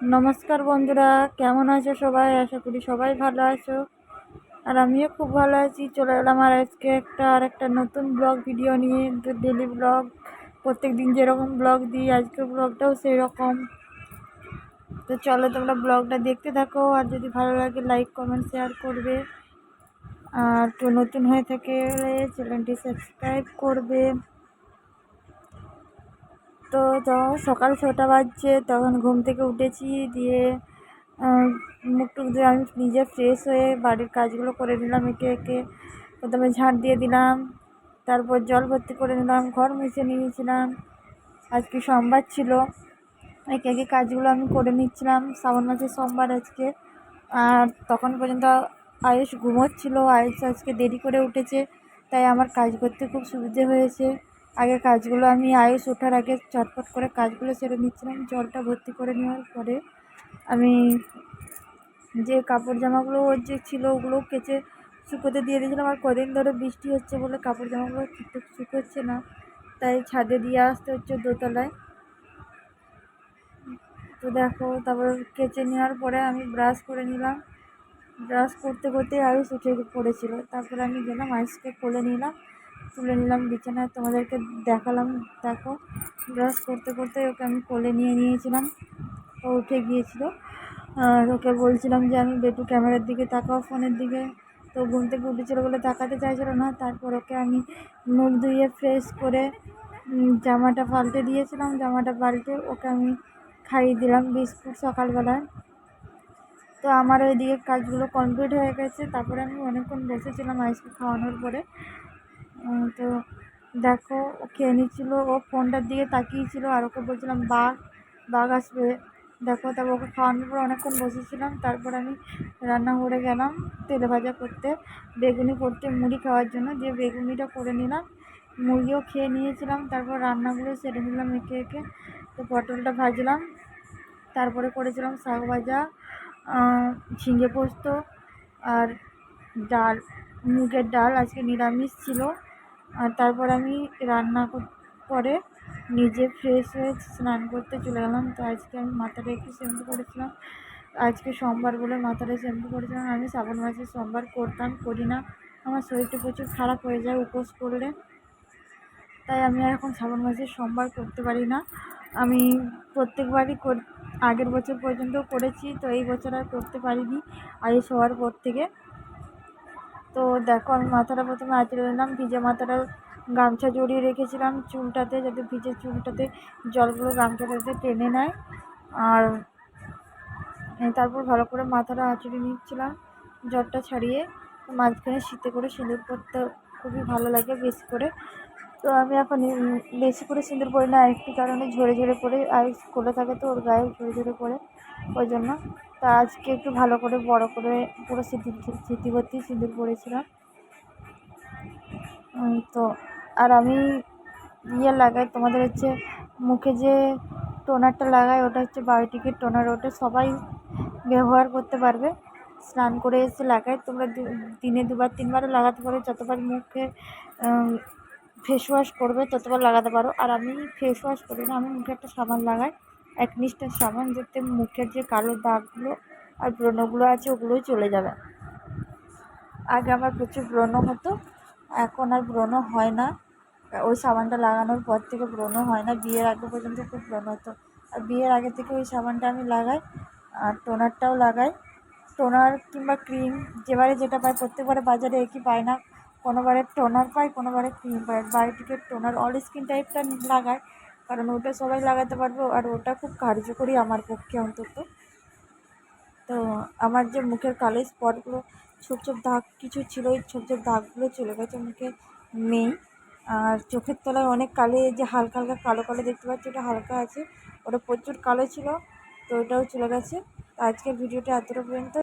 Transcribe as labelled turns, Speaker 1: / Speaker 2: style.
Speaker 1: নমস্কার বন্ধুরা, কেমন আছো সবাই? আশা করি সবাই ভালো আছো। আর আমিও খুব ভালো আছি। চলে এলাম আর আজকে একটা, আর একটা নতুন ব্লগ ভিডিও নিয়ে ডেলি ব্লগ। প্রত্যেক দিন যেরকম ব্লগ দিই, আজকের ব্লগটাও সেই রকম তো চলো তোমরা ব্লগটা দেখতে থাকো, আর যদি ভালো লাগে লাইক কমেন্ট শেয়ার করবে। আর কেউ নতুন হয়ে থাকে চ্যানেলটি সাবস্ক্রাইব করবে। তো তখন সকাল ছটা বাজছে, তখন ঘুম থেকে উঠেছি, দিয়ে মুখ টুক ধুয়ে আমি নিজে ফ্রেশ হয়ে বাড়ির কাজগুলো করে নিলাম একে একে। প্রথমে ঝাঁট দিয়ে দিলাম, তারপর জল ভর্তি করে নিলাম, ঘর মুছে নিয়েছিলাম। আজকে সোমবার ছিল, একে একে কাজগুলো আমি করে নিচ্ছিলাম। শ্রাবণ মাসের সোমবার আজকে, আর তখন পর্যন্ত আয়ুষ ঘুমোচ্ছিল, আয়ুষ আজকে দেরি করে উঠেছে, তাই আমার কাজ করতে খুব সুবিধে হয়েছে। আগে কাজগুলো আমি আয়ুষ ওঠার আগে চটপট করে কাজগুলো সেরে নিচ্ছিলাম, জলটা ভর্তি করে নেওয়ার পরে আমি যে কাপড় জামাগুলো ওর যে ছিল ওগুলো কেচে শুকোতে দিয়ে দিয়েছিলাম। আর কদিন ধরে বৃষ্টি হচ্ছে বলে কাপড় জামাগুলো ঠিকঠাক শুকোচ্ছে না, তাই ছাদে দিয়ে আসতে হচ্ছে দোতলায়। তো দেখো, তারপর কেচে নেওয়ার পরে আমি ব্রাশ করে নিলাম। ব্রাশ করতে করতে আয়ুষ উঠে পড়েছিল। তারপরে আমি গেলাম, আয়ুষকে কোলে নিলাম। তুলে নিলাম বিছানায়, তোমাদেরকে দেখালাম। দেখো ব্রাশ করতে করতে ওকে আমি কোলে নিয়ে নিয়েছিলাম। ও উঠে গিয়েছিল। আর ওকে বলছিলাম যে, আমি বেটু ক্যামেরার দিকে তাকাও ফোনের দিকে। তো ঘুম থেকে উঠেছিলো বলে তাকাতে চাইছিলো না। তারপর ওকে আমি মুখ ধুয়ে ফ্রেশ করে জামাটা পাল্টে দিয়েছিলাম। জামাটা পাল্টে ওকে আমি খাইয়ে দিলাম বিস্কুট সকালবেলায়। তো আমার ওই ওইদিকে কাজগুলো কমপ্লিট হয়ে গেছে। তারপরে আমি অনেকক্ষণ বসেছিলাম আইসক্রিম খাওয়ানোর পরে। তো দেখো ও খেয়ে নিচ্ছিলো ও ফোনটার দিকে তাকিয়েছিল আর ওকে বলছিলাম, বাঘ বাঘ আসবে। দেখো, তারপর ওকে খাওয়ানোর পর অনেকক্ষণ বসেছিলাম। তারপর আমি রান্না রান্নাঘরে গেলাম, তেলে ভাজা করতে, বেগুনি করতে, মুড়ি খাওয়ার জন্য। দিয়ে বেগুনিটা করে নিলাম, মুড়িও খেয়ে নিয়েছিলাম। তারপর রান্নাগুলো সেরে নিলাম একে একে। তো পটলটা ভাজলাম, তারপরে করেছিলাম শাক ভাজা ঝিঙে পোস্ত আর ডাল, মুগের ডাল। আজকে নিরামিষ ছিল। আর তারপর আমি রান্না করে নিজে ফ্রেশ হয়ে স্নান করতে চলে গেলাম। তো আজকে আমি মাথাটা একটু শ্যাম্পু করেছিলাম। আজকে সোমবার বলে মাথাটা শ্যাম্পু করেছিলাম। আমি শ্রাবণ মাসে সোমবার করতাম, করি না। আমার শরীরটা প্রচুর খারাপ হয়ে যায় উপোস করলে। তাই আমি আর এখন শ্রাবণ মাসে সোমবার করতে পারি না। আমি প্রত্যেকবারই আগের বছর পর্যন্ত করেছি। তো এই বছর আর করতে পারিনি। আয়ুষ হওয়ার পর থেকে। তো দেখো, আমি মাথাটা প্রথমে আঁচড়ে নিলাম, ভিজে মাথাটা গামছা জড়িয়ে রেখেছিলাম চুলটাতে, যাতে ভিজে চুলটাতে, জলগুলো গামছাটাতে টেনে নেয়। আর তারপর ভালো করে মাথাটা আঁচড়ে নিচ্ছিলাম জ্বরটা ছাড়িয়ে, মাঝখানে শীতে করে সিঁদুর পরতে খুবই ভালো লাগে বেশি করে। তো আমি এখন বেশি করে সিঁদুর পরি না, একটি কারণে ঝরে ঝরে পড়ে আর কোলে থাকে তো ওর গায়ে ঝরে ঝরে পড়ে ওই জন্য। তা আজকে একটু ভালো করে, বড় করে পুরো স্মৃতি স্মৃতিবর্তী সিঁদুর পরেছিলাম। তো আর আমি ইয়ে লাগাই, তোমাদের হচ্ছে মুখে যে টোনারটা লাগাই, ওটা হচ্ছে বায়োটিকের টোনার, ওটা সবাই ব্যবহার করতে পারবে। স্নান করে এসে লাগাই, তোমরা দিনে দুবার, তিনবারও লাগাতে পারো, যতবার মুখে ফেস ওয়াশ করবে, ততবার লাগাতে পারো। আর আমি ফেস ওয়াশ করি না, আমি মুখে একটা সাবান লাগাই। এক নিষ্ঠার সাবান যাতে মুখের যে কালো দাগগুলো আর ব্রণগুলো আছে, ওগুলোই চলে যাবে। আগে আমার প্রচুর ব্রণ হতো, এখন আর ব্রণ হয় না। ওই সাবানটা লাগানোর পর থেকে ব্রণ হয় না, বিয়ের আগে পর্যন্ত খুব ব্রণ হতো। আর বিয়ের আগে থেকে ওই সাবানটা আমি লাগাই, আর টোনারটাও লাগাই। টোনার কিংবা ক্রিম, যেবারে যেটা পাই, প্রত্যেকবারে বাজারে একই পায় না। কোনোবারে টোনার পাই, কোনোবারে ক্রিম পাই। বায়োটিকের টোনার অল স্কিন টাইপটা লাগায় কারণ ওটা সবাই লাগাতে পারব আর ওটা খুব কার্যকরী আমার পক্ষে অন্তত। তো আমার যে মুখের কালো স্পটগুলো, ছোপ ছোপ দাগ কিছু ছিল, ওই ছোপ ছোপ দাগগুলো চলে গেছে মুখে, নেই। আর চোখের তলায় অনেক কালো যে হালকা হালকা কালো কালো দেখতে পাচ্ছি, ওটা হালকা আছে। ওটা প্রচুর কালো ছিল, তো ওটাও চলে গেছে। আজকের ভিডিওটা এতটা পর্যন্ত।